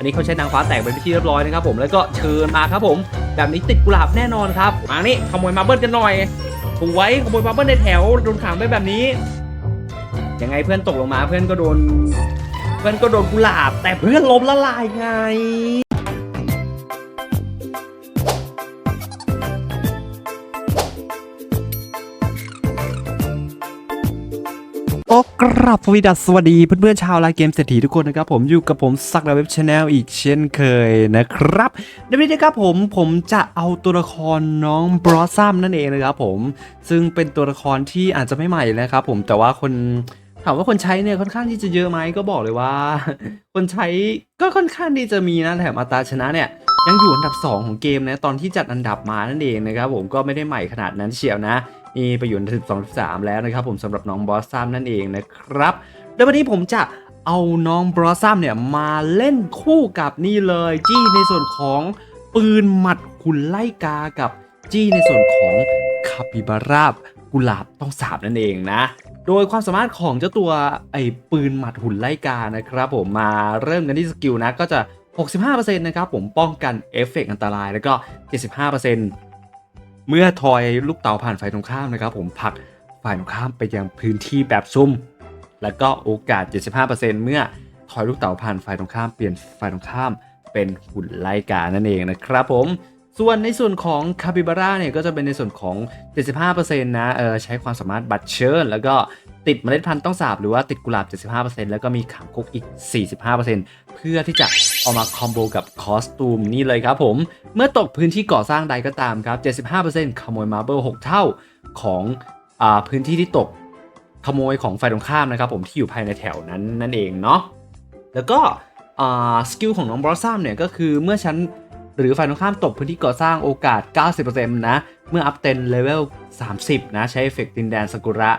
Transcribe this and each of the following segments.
อันนี้เขาใช้นางฟ้าแตกเป็นพิธีเรียบร้อยนะครับผมแล้วก็เชิญมาครับผมแบบนี้ติดกุหลาบแน่นอนครับมานี่ขโมยมาเบิลกันหน่อยถูไว้ขโมยมาเบิลในแถวโดนขังไว้แบบนี้ยังไงเพื่อนตกลงมาเพื่อนก็โดน เพื่อนก็โดนกุหลาบ แต่เพื่อนล้มละลายไง กราบสวีดัสสวัสดีเพื่อนๆชาวไลน์เกมเศรษฐีทุกคนนะครับผมอยู่กับผมสักดาเว็บชาแนลอีกเช่นเคยนะครับในวันนี้นะครับผมผมจะเอาตัวละครน้องบรอซัมนั่นเองนะครับผมซึ่งเป็นตัวละครที่อาจจะไม่ใหม่นะครับผมแต่ว่าคนถามว่าคนใช้เนี่ยค่อนข้างที่จะเยอะไหมก็บอกเลยว่า คนใช้ก็ค่อนข้างที่จะมีนะแถมอัตราชนะเนี่ยยังอยู่อันดับ 2 ของเกมนะตอนที่จัดอันดับมานั่นเองนะครับผมก็ไม่ได้ใหม่ขนาดนั้นเชียวนะ นี่ไปอยู่ใน12 13 แล้วนะครับผมสำหรับน้องบอสซัมนั่นเองนะครับแล้ววันนี้ผมจะเอาน้องบอสซัมเนี่ยมาเล่นคู่กับนี่เลยจี้ในส่วนของปืนหมัดหุ่นไล่กากับจี้ในส่วนของคาปิบาราบกุหลาบต้องสาบนั่นเองนะ โดยความสามารถของเจ้าตัวไอ้ปืนหมัดหุ่นไล่กานะครับผมมาเริ่มกันที่สกิลนะก็จะ 65%นะครับผมป้องกันเอฟเฟกต์อันตรายแล้วก็ 75% เมื่อทอยลูกเต๋าผ่านฝ่ายตรงข้ามนะครับ ผมผลักฝ่ายตรงข้ามไปยังพื้นที่แบบซุ่มแล้วก็โอกาส 75%เมื่อทอยลูกเต๋าผ่านฝ่ายตรงข้ามเปลี่ยนฝ่ายตรงข้ามเป็นหุ่นไลกานั่นเองนะครับผม ส่วนในส่วนของคาปิบาร่าเนี่ยก็จะเป็นในส่วนของ 75%นะเออใช้ความสามารถบัตรเชิญแล้วก็ติดเมล็ดพันธุ์ต้องสาบหรือว่าติดกุหลาบ 75%แล้วก็มีขังคุกอีก 45%เพื่อที่จะเอามาคอมโบกับคอสตูมนี่เลยครับผม เมื่อตกพื้นที่ก่อสร้างใดก็ตามครับ 75%ขโมยมาร์เบิล6 เท่าของอาพื้นที่ที่ตกขโมยของฝ่ายตรงข้ามนะครับผมที่อยู่ภายในแถวนั้นนั่นเองเนาะแล้วก็อ่าสกิลของน้องบรอสซัมเนี่ยก็คือเมื่อฉัน หรือฝ่ายตรงข้ามตกพื้นที่ก่อสร้างโอกาส 90%นะ เมื่ออัพเต็นเลเวล 30 นะ ใช้เอฟเฟกต์ดินแดนสกุระ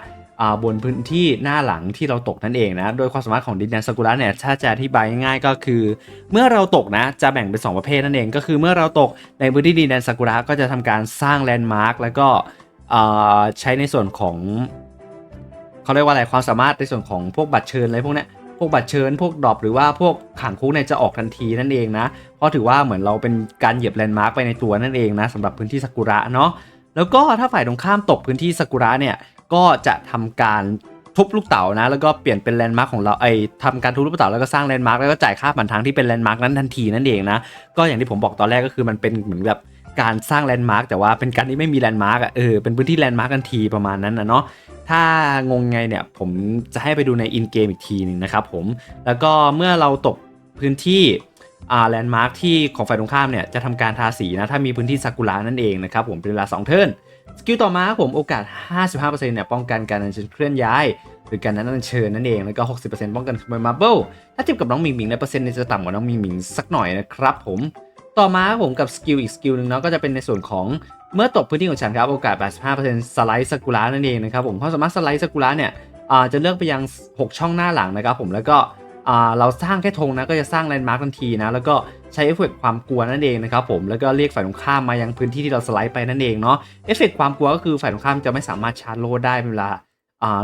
บนพื้นที่หน้าหลังที่เราตกนั่นเองนะ โดยความสามารถของดินแดนสกุระเนี่ยถ้าจะอธิบายง่ายๆก็คือ เมื่อเราตกนะจะแบ่งเป็น 2 ประเภทนั่นเอง ก็คือเมื่อเราตกในพื้นที่ดินแดนซากุระก็จะทำการสร้างแลนด์มาร์คแล้วก็ใช้ในส่วนของเขาเรียกว่าอะไรความสามารถในส่วนของพวกบัตรเชิญอะไรพวกนี้ วกบัตรเชิญพวกดรอปหรือว่าพวกขังคุกเนี่ยจะออกทันทีนั่นเองนะ เพราะถือว่าเหมือนเราเป็นการเหยียบแลนด์มาร์คไปในตัวนั่นเองนะสำหรับพื้นที่ซากุระเนาะแล้วก็ถ้าฝ่ายตรงข้ามตกพื้นที่ซากุระเนี่ยก็จะทำการทุบลูกเต๋านะ แล้วก็เปลี่ยนเป็นแลนด์มาร์คของเราไอ้ทำการทุบลูกเต๋าแล้วก็สร้างแลนด์มาร์คแล้วก็จ่ายค่าผ่านทางที่เป็นแลนด์มาร์คนั้นทันทีนั่นเองนะก็อย่างที่ผมบอกตอนแรกก็คือมันเป็นเหมือนแบบ การสร้างแลนด์มาร์กแต่ว่าเป็นการที่ไม่มีแลนด์มาร์กอะเออเป็นพื้นที่แลนด์มาร์กทันทีประมาณนั้นนะเนาะถ้างงไงเนี่ยผมจะให้ไปดูในอินเกมอีกทีหนึงนะครับผมแล้วก็เมื่อเราตกพื้นที่แลนด์มาร์กที่ของฝ่ายตรงข้ามเนี่ยจะทำการทาสีนะถ้ามีพื้นที่ซากุระนั่นเองนะครับผมเป็นเวลา 2 เทิร์นสกิลต่อมาครับผมโอกาส 55%เนี่ยป้องกันการอัญเชิญเคลื่อนย้าย หรือการนั้นอัญเชิญนั่นเองแล้วก็ 60%ป้องกันขโมยมาร์เบิลถ้าเทียบกับน้องมิงมิงในเปอร์เซ็นต์จะต่ำกว่าน้องมิงมิงสักหน่อยนะครับผม ต่อมาผมกับสกิลอีกสกิลหนึ่งเนาะก็จะเป็นในส่วนของเมื่อตกพื้นที่ของฉันครับโอกาส 85%สไลด์สกุระนั่นเองนะครับผมความสามารถสไลด์สกุระเนี่ยอาจะเลือกไปยัง 6 ช่องหน้าหลังนะครับผมแล้วก็เราสร้างแค่ธงนะก็จะสร้างแลนด์มาร์กทันทีนะแล้วก็ใช้เอฟเฟกต์ความกลัวนั่นเองนะครับผมแล้วก็เรียกฝ่ายตรงข้ามมายังพื้นที่ที่เราสไลด์ไปนั่นเองเนาะเอฟเฟกต์ความกลัวก็คือฝ่ายตรงข้ามจะไม่สามารถชาร์จโลดได้เวลา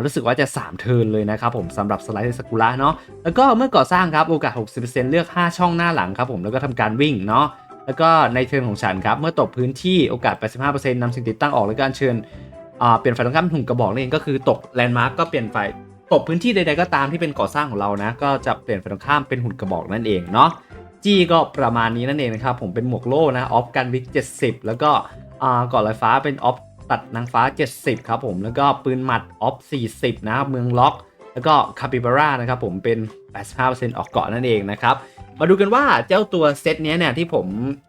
รู้สึกว่าจะ 3 เทิร์นเลยนะครับผมสำหรับสไลด์สกุระเนาะแล้วก็เมื่อก่อสร้างครับโอกาส 60%เลือก 5 ช่องหน้าหลังครับผมแล้วก็ทำการวิ่งเนาะแล้วก็ในเทิร์นของฉันครับเมื่อตกพื้นที่โอกาส 85%นำสิ่งติดตั้งออกแล้วก็อัญเชิญเปลี่ยนฝ่ายตรงข้ามเป็นหุ่นกระบอกนั่นเองก็คือตกแลนด์มาร์กก็เปลี่ยนฝ่ายตกพื้นที่ใดๆก็ตามที่เป็นก่อสร้างของเรานะ ก็จะเปลี่ยนฝ่ายตรงข้ามเป็นหุ่นกระบอกนั่นเองเนาะจีก็ประมาณนี้นั่นเองนะครับผมเป็นหมวกโล่นะออฟกันวิก70 แล้วก็อ่าเกาะลอยฟ้าเป็นออฟ ตัดนางฟ้า 70 ครับผมแล้วก็ปืนหมัดออฟ 40 นะครับเมืองล็อก แล้วก็คาปิบาร่านะครับผมเป็น 85%ออกเกาะนั่นเองนะครับ มาดูกันว่าเจ้าตัวเซตนี้เนี่ยที่ผม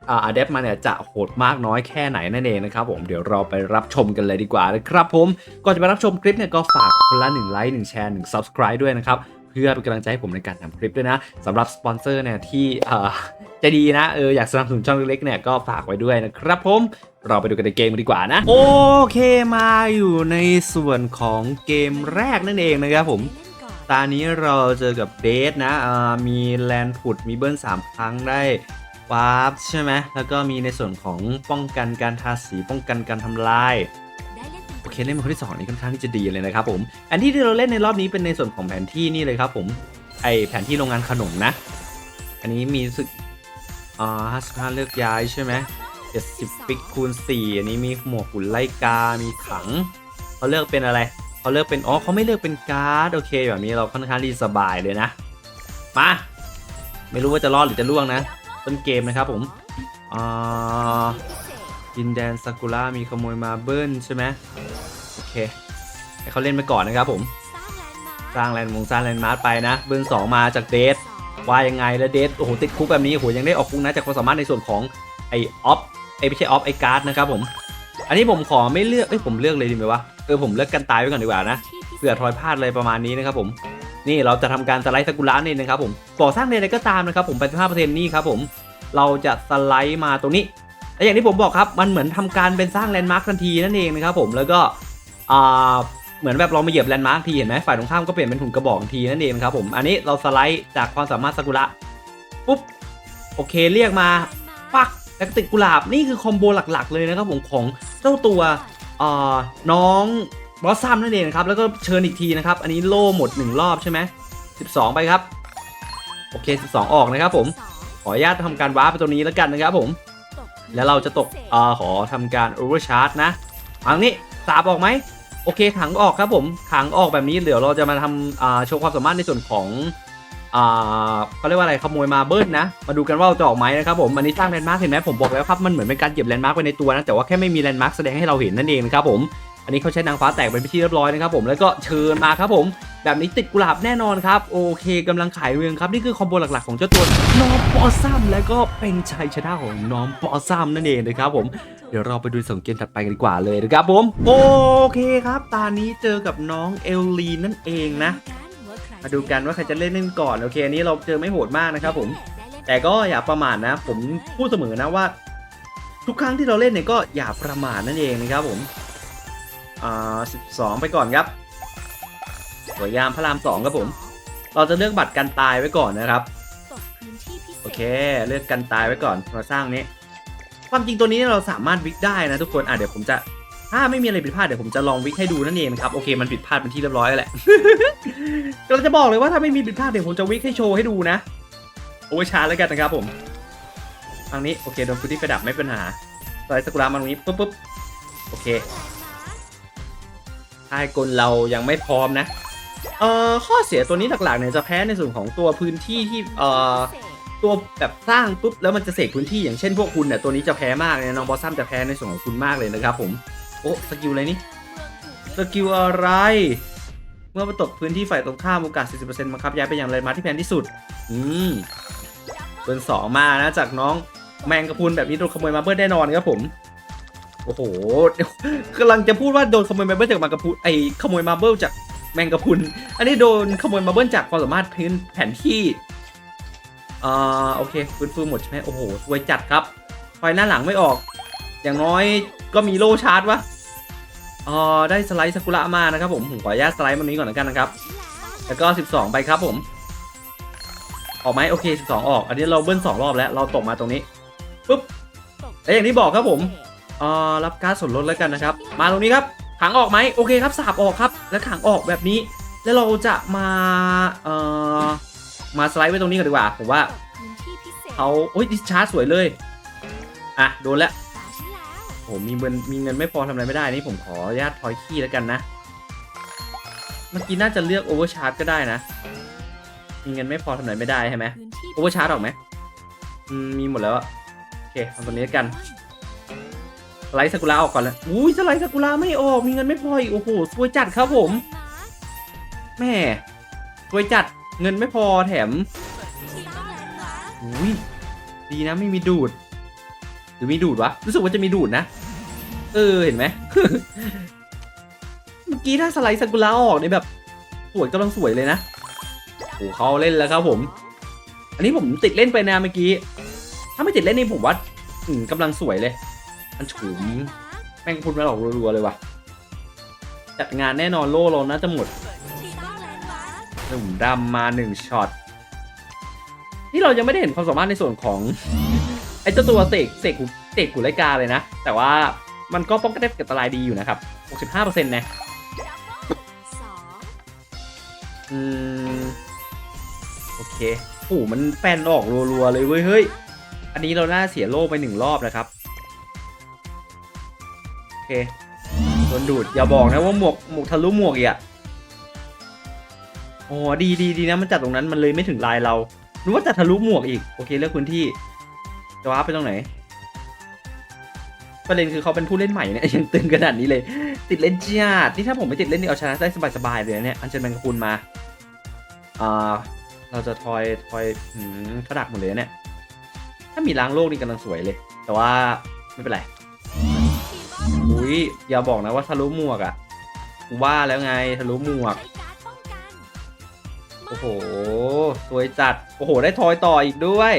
อัดแอปมาเนี่ยจะโหดมากน้อยแค่ไหนนั่นเองนะครับผมเดี๋ยวเราไปรับชมกันเลยดีกว่านะครับผมก่อนจะไปรับชมคลิปเนี่ยก็ฝากคนละ1ไลค์1แชร์1 subscribe ด้วยนะครับเพื่อเป็นกำลังใจให้ผมในการทำคลิปด้วยนะสำหรับสปอนเซอร์เนี่ยที่จะดีนะเอออยากสนับสนุนช่องเล็กๆเนี่ยก็ฝากไว้ด้วยนะครับผม เราไปดูกันในเกมกันดีกว่านะ โอเคมาอยู่ในส่วนของเกมแรกนั่นเองนะครับผมตานี้เราเจอกับเดทนะมีแลนผุดมีเบิ้ล3ครั้งได้วาร์ปใช่ไหมแล้วก็มีในส่วนของป้องกันการทาสีป้องกันการทำลายโอเคเล่นเป็นคนที่2นี่ค่อนข้างที่จะดีเลยนะครับผมอันที่ที่เราเล่นในรอบนี้เป็นในส่วนของแผนที่นี่เลยครับผมไอแผนที่โรงงานขนมนะ อันนี้มีสึกอ่าห้าสิบห้าเลือกย้ายใช่ไหม เจ็ดสิบปิกคูณสี่อันนี้มีหมวกหุ่นไล่กา มีถังเขาเลือกเป็นอะไรเขาเลือกเป็นอ๋อเขาไม่เลือกเป็นการ์ดโอเคแบบนี้เราค่อนข้างที่สบายเลยนะมาไม่รู้ว่าจะรอดหรือจะล่วงนะ ต้นเกมนะครับผมอ่าดินแดนซากุระมีขโมยมาเบิ้ลใช่ไหมโอเคให้เขาเล่นไปก่อนนะครับผมสร้างแลนด์มงสร้างแลนด์มาร์ไปนะ เบิ้ลสองมาจากเดทว่ายังไงแล้วเดทโอ้โหติดคุกแบบนี้โอ้โหยังได้ออกคุกนะจากความสามารถในส่วนของไอออฟ ไอไม่ใช่ออฟไอการ์ดนะครับผม อันนี้ผมขอไม่เลือกเอ้ยผมเลือกเลยดีไหมวะเออผมเลือกกันตายไว้ก่อนดีกว่านะเผื่อทอยพลาดอะไรประมาณนี้นะครับผมนี่เราจะทำการสไลด์สกุระนี่นะครับผมก่อสร้างในอะไรก็ตามนะครับผม85%นี่ครับผมเราจะสไลด์มาตรงนี้และอย่างที่ผมบอกครับมันเหมือนทำการเป็นสร้างแลนด์มาร์คทันทีนั่นเองนะครับผมแล้วก็อ่าเหมือนแบบเรามาเหยียบแลนด์มาร์คทีเห็นไหมฝ่ายตรงข้ามก็เปลี่ยนเป็นหุ่นกระบอกทีนั่นเองนะครับผมอันนี้เราสไลด์จากความสามารถสกุระปุ๊บโอเคเรียกมาปัก แล้วก็ติดกุหลาบนี่คือคอมโบหลักๆเลยนะครับผมของเจ้าตัวน้องบอสซัมนั่นเองนะครับแล้วก็เชิญอีกทีนะครับ อันนี้โล่หมด 1 รอบใช่ไหม12 ไปครับ โอเค 12 ออกนะครับผม ขออนุญาตทำการวาร์ปไปตรงนี้แล้วกันนะครับผม แล้วเราจะตกอ่อขอทำการโอเวอร์ชาร์จนะอันนี้สาบออกไหมโอเคขังออกครับผมขังออกแบบนี้เดี๋ยวเราจะมาทำอ่าโชว์ความสามารถในส่วนของ อ่าเขาเรียกว่าอะไรขโมยมาเบิลนะ มาดูกันว่าเราจะออกไหมนะครับผมอันนี้สร้างแลนด์มาร์คเห็นไหมผมบอกแล้วครับมันเหมือนเป็นการเหยียบแลนด์มาร์คไปในตัวนะแต่ว่าแค่ไม่มีแลนด์มาร์คแสดงให้เราเห็นนั่นเองนะครับผมอันนี้เขาใช้นางฟ้าแตกเป็นพิธีเรียบร้อยนะครับผมแล้วก็เชิญมาครับผมแบบนี้ติดกุหลาบแน่นอนครับโอเคกำลังขายเรืองครับนี่คือคอมโบหลักๆของเจ้าตัวน้องปอซัมแล้วก็เป็นชัยชนะของน้องปอซัมนั่นเองนะครับผมเดี๋ยวเราไปดูส่งเกมถัดไปกันดีกว่าเลยนะครับผมโอเคครับตอนนี้เจอกับน้องเอลลีนั่นเองนะ มาดูกันว่าใครจะเล่นเล่นก่อนโอเคอันนี้เราเจอไม่โหดมากนะครับผม แต่ก็อย่าประมาทนะ ผมพูดเสมอนะว่า ทุกครั้งที่เราเล่นเนี่ยก็อย่าประมาทนั่นเองนะครับผมอ่า12ไปก่อนครับสวยยามพระรามสองครับผม เราจะเลือกบัตรกันตายไว้ก่อนนะครับโอเค เลือกกันตายไว้ก่อนมาสร้างนี้ ความจริงตัวนี้เราสามารถวิกได้นะทุกคนอะเดี๋ยวผมจะ ถ้าไม่มีอะไรผิดพลาดเดี๋ยวผมจะลองวิกให้ดูนั่นเองนะครับโอเคมันผิดพลาดเป็นที่เรียบร้อยแล้วแหละเราจะบอกเลยว่าถ้าไม่มีผิดพลาดเดี๋ยวผมจะวิกให้โชว์ให้ดูนะโอ้ยช้าแล้วกันนะครับผมทางนี้โอเคโดนพื้นที่ไฟดับไม่เป็นหาสไลด์สกุลามาตรงนี้ปุ๊บปุ๊บโอเคท้ายกลเรายังไม่พร้อมนะเอ่อข้อเสียตัวนี้หลักๆเนี่ยจะแพ้ในส่วนของตัวพื้นที่ที่เอ่อตัวแบบสร้างปุ๊บแล้วมันจะเสกพื้นที่อย่างเช่นพวกคุณเนี่ยตัวนี้จะแพ้มากเลยน้องบอสซัมจะแพ้ในส่วนของคุณมากเลยนะครับผม โอ้สกิลอะไรนี่สกิลอะไร เมื่อไปตกพื้นที่ฝ่ายตรงข้ามโอกาส 40%บังคับย้ายไปอย่างไรมาที่แพนที่สุด อืมเบิร์นสองมานะจากน้องแมงกะพรุนแบบนี้โดนขโมยมาเบิร์แน่นอนครับผม โอ้โหกำลังจะพูดว่าโดนขโมยมาเบิร์จากแมงกะพรุนไอขโมยมาเบิร์จากแมงกะพรุน อันนี้โดนขโมยมาเบิร์จากความสามารถพื้นแผนที่อ่าโอเคฟื้นฟูหมดใช่ไหมโอ้โหสวยจัดครับไฟหน้าหลังไม่ออก อย่างน้อยก็มีโลชาร์จวะอ่าได้สไลด์ซากุระมานะครับผมผมขออนุญาตสไลด์มันนี้ก่อนแล้วกันนะครับ แล้วก็ 12 ไปครับผม ออกไหมโอเค 12 ออก อันนี้เราเบิ้ล2รอบแล้ว เราตกมาตรงนี้ปุ๊บและอย่างที่บอกครับผมอ่ารับการส่วนลดแล้วกันนะครับ มาตรงนี้ครับขังออกไหมโอเคครับสาบออกครับ แล้วขังออกแบบนี้ แล้วเราจะมาเอ่อมาสไลด์ไว้ตรงนี้ก่อนดีกว่าผมว่าเขาโอ้ยดิชาร์จสวยเลย อะโดนแล้ว โอ้มีเงินมีเงินไม่พอทำอะไรไม่ได้นี่ผมขออนุญาตทอยขี้แล้วกันนะ เมื่อกี้น่าจะเลือกโอเวอร์ชาร์จก็ได้นะ มีเงินไม่พอทำอะไรไม่ได้ใช่ไหมโอเวอร์ชาร์จออกไหมมีหมดแล้วอะโอเคทำตัวนี้กันสไลด์ซากุระออกก่อนเลยอุ้ยสไลด์ซากุระไม่ออก มีเงินไม่พออีก โอ้โหสวยจัดครับผม แม่สวยจัด เงินไม่พอแถมอุ้ยดีนะไม่มีดูด หรือมีดูดวะ รู้สึกว่าจะมีดูดนะ เออ เห็นไหม เมื่อกี้ถ้าสไลด์ซากุระออกเนี่ยแบบ สวยกำลังสวยเลยนะโอ้เขาเล่นแล้วครับผม อันนี้ผมติดเล่นไปนะเมื่อกี้ ถ้าไม่ติดเล่นนี่ผมว่าอืมกำลังสวยเลย มันฉุมแม่งพูดมาหลอกรัวๆเลยว่ะ จัดงานแน่นอนโล่เราน่าจะหมดหนุ่มดำมาหนึ่งช็อต นี่เรายังไม่ได้เห็นความสามารถในส่วนของ เจ้าตัวเสกเสกหูเสกหูไรกาเลยนะ แต่ว่ามันก็ป้องกันได้เกับอันตรายดีอยู่นะครับ 65%นะอืมโอเคโอ้มันแปนออกรัวๆเลยเว้ยเฮ้ย อันนี้เราน่าเสียโล่ไปหนึ่งรอบนะครับ โอเคโดนดูด อย่าบอกนะว่าหมวกหมวกทะลุหมวกอีกอะอ๋อดีดีดีนะมันจัดตรงนั้นมันเลยไม่ถึงลายเรารู้ว่าจะทะลุหมวกอีก โอเคเลือกพื้นที่ จะว้าไปตรงไหน ประเด็นคือเขาเป็นผู้เล่นใหม่เนี่ยยังตึงขนาดนี้เลย ติดเล่นจีาดนี่ถ้าผมไม่ติดเล่นนี่เอาชนะได้สบายๆเลยนะเนี่ยอันเจนแมงกะพรุนมาอ่าเราจะทอยทอยหืมเขาดักหมดเลยเนี่ย ถ้ามีล้างโลกนี่กำลังสวยเลย แต่ว่าไม่เป็นไรอุ้ยอย่าบอกนะว่าทะลุหมวกอะกูว่าแล้วไงทะลุหมวกโอ้โหสวยจัด โอ้โห ได้ทอยต่ออีกด้วย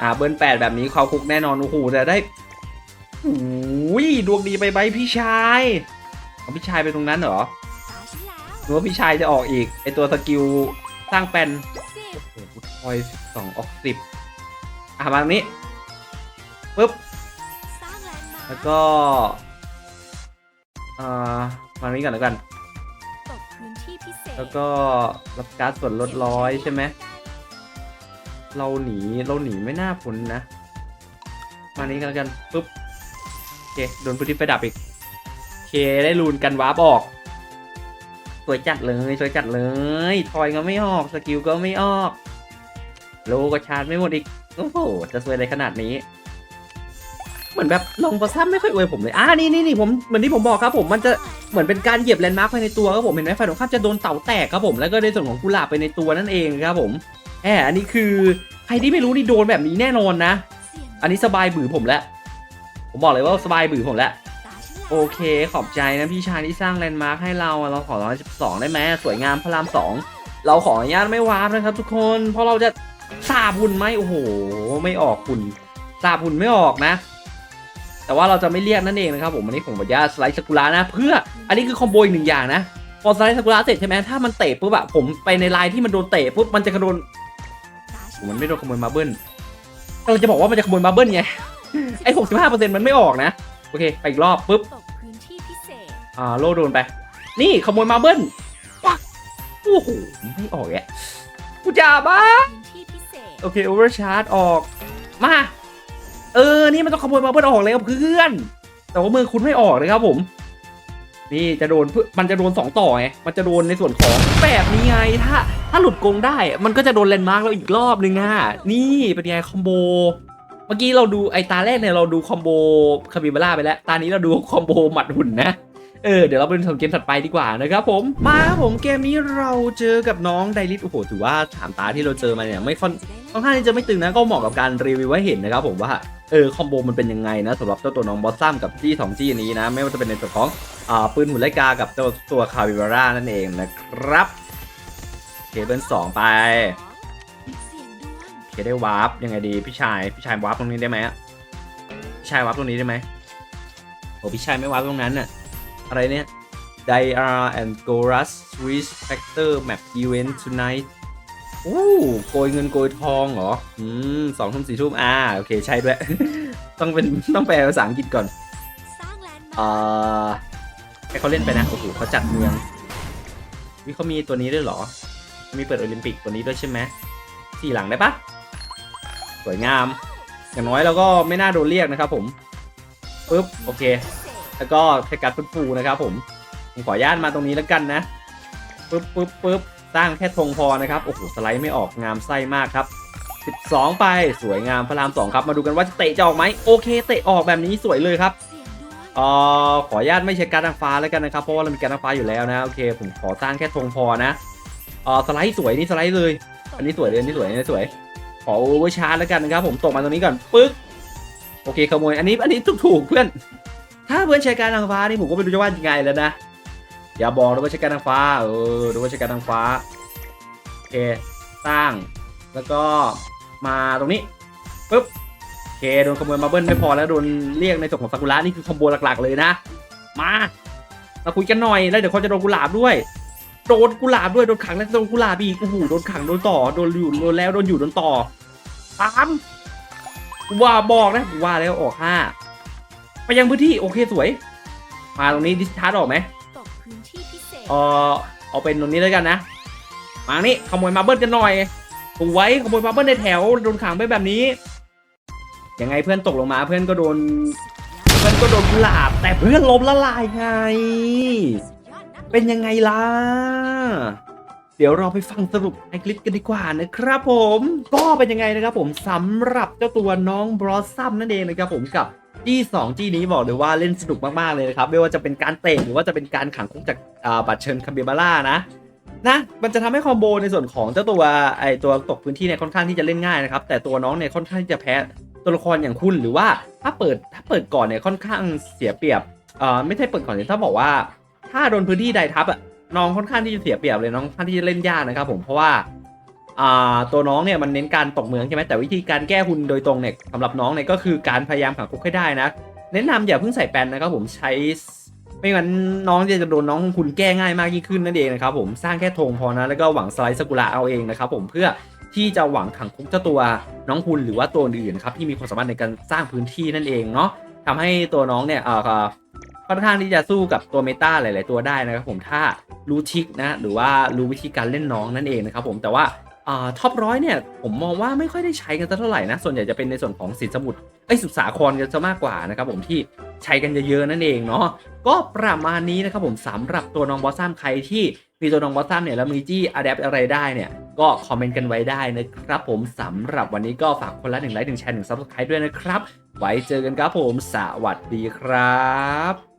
อ่าเบิร์นแปดแบบนี้เขาคุกแน่นอนโอ้โหแต่ได้โอ้ยดวงดีไปไหมพี่ชายเอาพี่ชายไปตรงนั้นเหรอหรือว่าพี่ชายจะออกอีกไอตัวสกิลสร้างแปนโอ้โหทอยสิบสองออกสิบอะมาตรงนี้ปุ๊บแล้วก็อ่ามาตรงนี้ก่อนแล้วกัน แล้วก็รับการ์ดส่วนลดร้อยใช่ไหม เราหนีเราหนีไม่น่าพ้นนะ มานี้กันแล้วกันปุ๊บโอเคโดนพื้นที่ไฟดับอีกโอเคได้รูนกันวาร์ปออกสวยจัดเลยสวยจัดเลยทอยก็ไม่ออกสกิลก็ไม่ออกโลก็ชาร์จไม่หมดอีกโอ้โหจะสวยอะไรขนาดนี้ เหมือนแบบลงประซับไม่ค่อยอวยผมเลยอ่านี่นี่นี่ผมเหมือนที่ผมบอกครับผมมันจะเหมือนเป็นการเหยียบแลนด์มาร์คไปในตัวครับผมเห็นไหมฝ่ายตรงข้ามจะโดนเต่าแตกครับผมแล้วก็ในส่วนของกุหลาบไปในตัวนั่นเองครับผม แหมอันนี้คือใครที่ไม่รู้นี่โดนแบบนี้แน่นอนนะ อันนี้สบายบือผมแล้ว ผมบอกเลยว่าสบายบือผมแล้ว โอเคขอบใจนะพี่ชายที่สร้างแลนด์มาร์คให้เราอะเราขอร้อยสิบสองได้ไหมสวยงามพระรามสองเราขออนุญาตไม่วาร์ปนะครับ ทุกคน เพราะเราจะสาบหุ่นไหมโอ้โห ไม่ออกหุ่นสาบหุ่นไม่ออกนะ แต่ว่าเราจะไม่เรียกนั่นเองนะครับผมอันนี้ผมขออนุญาตสไลด์สกุระนะ เพื่ออันนี้คือคอมโบอีกหนึ่งอย่างนะพอสไลด์สกุระเสร็จใช่ไหมถ้ามันเตะปุ๊บอะผมไปในไลน์ที่มันโดนเตะปุ๊บมันจะกระโดน มมันไม่โดนขโมยมาเบิลเราจะบอกว่ามันจะขโมยมาเบิลไง ไอ้หกสิบห้าเปอร์เซ็นต์มันไม่ออกนะ โอเค ไปอีกรอบปุ๊บอ่า โลโดนไป นี่ขโมยมาเบิลปักโอ้โห ไม่ออกแกกูจะบ้าโอเคโอเวอร์ชาร์จออก มา เออ นี่มันต้องขโมยมาเบิลออกเลยครับเพื่อน แต่ว่ามือคุณไม่ออกเลยครับผม นี่จะโดนเพื่อมันจะโดนสองต่อไง มันจะโดนในส่วนของแบบนี้ไง ถ้า ถ้าหลุดโกงได้ มันก็จะโดนแลนด์มาร์กเราอีกรอบนึงอะ นี่เป็นไงคอมโบ เมื่อกี้เราดูไอตาแรกเนี่ยเราดูคอมโบคาบิบาร่าไปแล้ว ตานี้เราดูคอมโบหมัดหุ่นนะเออเดี๋ยวเราไปดูเกมถัดไปดีกว่านะครับผมมาครับผมเกมนี้เราเจอกับน้องไดริสโอ้โหถือว่าถามตาที่เราเจอมาเนี่ยไม่ค่อนค่อนข้างที่จะไม่ตึงนะก็เหมาะกับการรีวิวให้เห็นนะครับผมว่าเออคอมโบมันเป็นยังไงนะสำหรับเจ้าตัวน้องบอสซัมกับจี้สองจี้นี้นะ ไม่ว่าจะเป็นในส่วนของ ปืนหุ่นไลกากับเจ้าตัวคาบิบาร่านั่นเองนะครับโอเคเบิร์นสองไปโอเคได้วาร์ปยังไงดีพี่ชายพี่ชายวาร์ปตรงนี้ได้ไหมอะพี่ชายวาร์ปตรงนี้ได้ไหมโอ้พี่ชายไม่วาร์ปตรงนั้นน่ะอะไรเนี่ย Diara and Goras Swiss Factor Map Event Tonight โอ้โกยเงินโกยทองเหรอ อืมสองทุ่มสี่ทุ่มอ่า โอเค ใช่ด้วย ต้องเป็น ต้องแปลภาษาอังกฤษก่อนเอ่อ ให้เขาเล่นไปนะ โอ้โหเขาจัดเมืองวิเขามีตัวนี้ด้วยเหรอ มีเปิดโอลิมปิกตัวนี้ด้วยใช่ไหมสี่หลังได้ปะสวยงาม อย่างน้อยเราก็ไม่น่าโดนเรียกนะครับผมปึ๊บโอเค แล้วก็ใช้การฟื้นฟูนะครับผมผมขออนุญาตมาตรงนี้แล้วกันนะปึ๊บปึ๊บปึ๊บสร้างแค่ธงพอนะครับโอ้โหสไลด์ไม่ออกงามไส้มากครับ12 ไปสวยงามพระราม2ครับมาดูกันว่าจะเตะจะออกไหมโอเค เตะออกแบบนี้สวยเลยครับ เอ่อขออนุญาตไม่ใช้การทางฟ้าแล้วกันนะครับ เพราะว่าเรามีการทางฟ้าอยู่แล้วนะโอเค ผมขอสร้างแค่ธงพอนะเอ่อสไลด์สวยนี่สไลด์เลย อันนี้สวยเลยอันนี้สวยอันนี้สวย ขอโอเวอร์ชาร์จแล้วกันนะครับ ผมตกมาตรงนี้ก่อนปึ๊กโอเคขโมยอันนี้อันนี้ถูกๆเพื่อน ถ้าเพื่อนใช้การทางฟ้านี่ผมก็ไม่รู้จะว่ายังไงแล้วนะอย่าบอกนะว่าใช้การทางฟ้าเออดูว่าใช้การทางฟ้าโอเคสร้างแล้วก็มาตรงนี้ปุ๊บ เคโดนขโมยมาเบิ้ลไม่พอแล้วโดนเรียกในส่วนของซากุระนี่คือคอมโบหลักๆเลยนะ มามาคุยกันหน่อยแล้วเดี๋ยวเขาจะโดนกุหลาบด้วย โดนกุหลาบด้วยโดนขังแล้วโดนกุหลาบอีกโอ้โหโดนขังโดนต่อโดนอยู่โดนแล้วโดนอยู่โดนต่อสามกูว่าบอกนะกูว่าแล้วออกห้าไปยังพื้นที่โอเคสวย มาตรงนี้ดิสชาร์ดออกไหมเออเอาเป็นตรงนี้แล้วกันนะ มานี่ขโมยมาเบิลกันหน่อยสวยขโมยบับเบิ้ลในแถวโดนขังไปแบบนี้ ยังไงเพื่อนตกลงมาเพื่อนก็โดน เพื่อนก็โดนกุหลาบ แต่เพื่อนล้มละลายไง เป็นยังไงล่ะ เดี๋ยวเราไปฟังสรุปไอคลิปกันดีกว่านะครับผม ก็เป็นยังไงนะครับผมสำหรับเจ้าตัวน้องบรอสซัมนั่นเองนะครับผมกับจี้สองจี้นี้บอกเลยว่าเล่นสนุกมาก ๆ เลยนะครับ ไม่ว่าจะเป็นการเตะหรือว่าจะเป็นการขังคุกจากบัตรเชิญคาเบบาร่านะนะมันจะทำให้คอมโบในส่วนของเจ้าตัวไอตัวตกพื้นที่เนี่ยค่อนข้างที่จะเล่นง่ายนะครับ แต่ตัวน้องเนี่ยค่อนข้างที่จะแพ้ ตัวละครอย่างคุณหรือว่าถ้าเปิดถ้าเปิดก่อนเนี่ยค่อนข้างเสียเปรียบเอ่อไม่ใช่เปิดก่อนเนี่ยถ้าบอกว่า ถ้าโดนพื้นที่ใดทับอะน้องค่อนข้างที่จะเสียเปรียบเลยน้องค่อนข้างที่จะเล่นยากนะครับผมเพราะว่าอ่าตัวน้องเนี่ยมันเน้นการตกเมืองใช่ไหมแต่วิธีการแก้หุ่นโดยตรงเนี่ยสำหรับน้องเนี่ยก็คือการพยายามขังคุกให้ได้นะแนะนำอย่าเพิ่งใส่แปนนะครับผมใช้ไม่งั้นน้องจะโดนน้องคุณแก้ง่ายมากยิ่งขึ้นนั่นเองนะครับผมสร้างแค่ธงพอนะแล้วก็หวังสไลด์สกุระเอาเองนะครับผมเพื่อ ที่จะหวังขังคุกเจ้าตัวน้องคุณหรือว่าตัวอื่นครับที่มีความสามารถในการสร้างพื้นที่นั่นเองเนาะทำให้ตัวน้องเนี่ยเอ่อค่อนข้างที่จะสู้กับตัวเมตาหลาย ๆ ตัวได้นะครับผมถ้ารู้ทิกนะหรือว่ารู้วิธีการเล่นน้องนั่นเองนะครับผมแต่ว่าท็อปร้อยเนี่ยผมมองว่าไม่ค่อยได้ใช้กันเท่าไหร่นะส่วนใหญ่จะเป็นในส่วนของสินสมุดไอ้สุสาครกันซะมากกว่านะครับผมที่ใช้กันเยอะๆนั่นเองเนาะก็ประมาณนี้นะครับผมสำหรับตัวน้องบอสซัมใครที่ มีตัวนองบอสซัมเนี่ยแล้วมีจี้อะแดปอะไรได้เนี่ย ก็คอมเมนต์กันไว้ได้นะครับผมสำหรับวันนี้ก็ฝากคนละหนึ่งไลค์หนึ่งแชร์หนึ่งซับสไครต์ด้วยนะครับ ไว้เจอกันครับผมสวัสดีครับ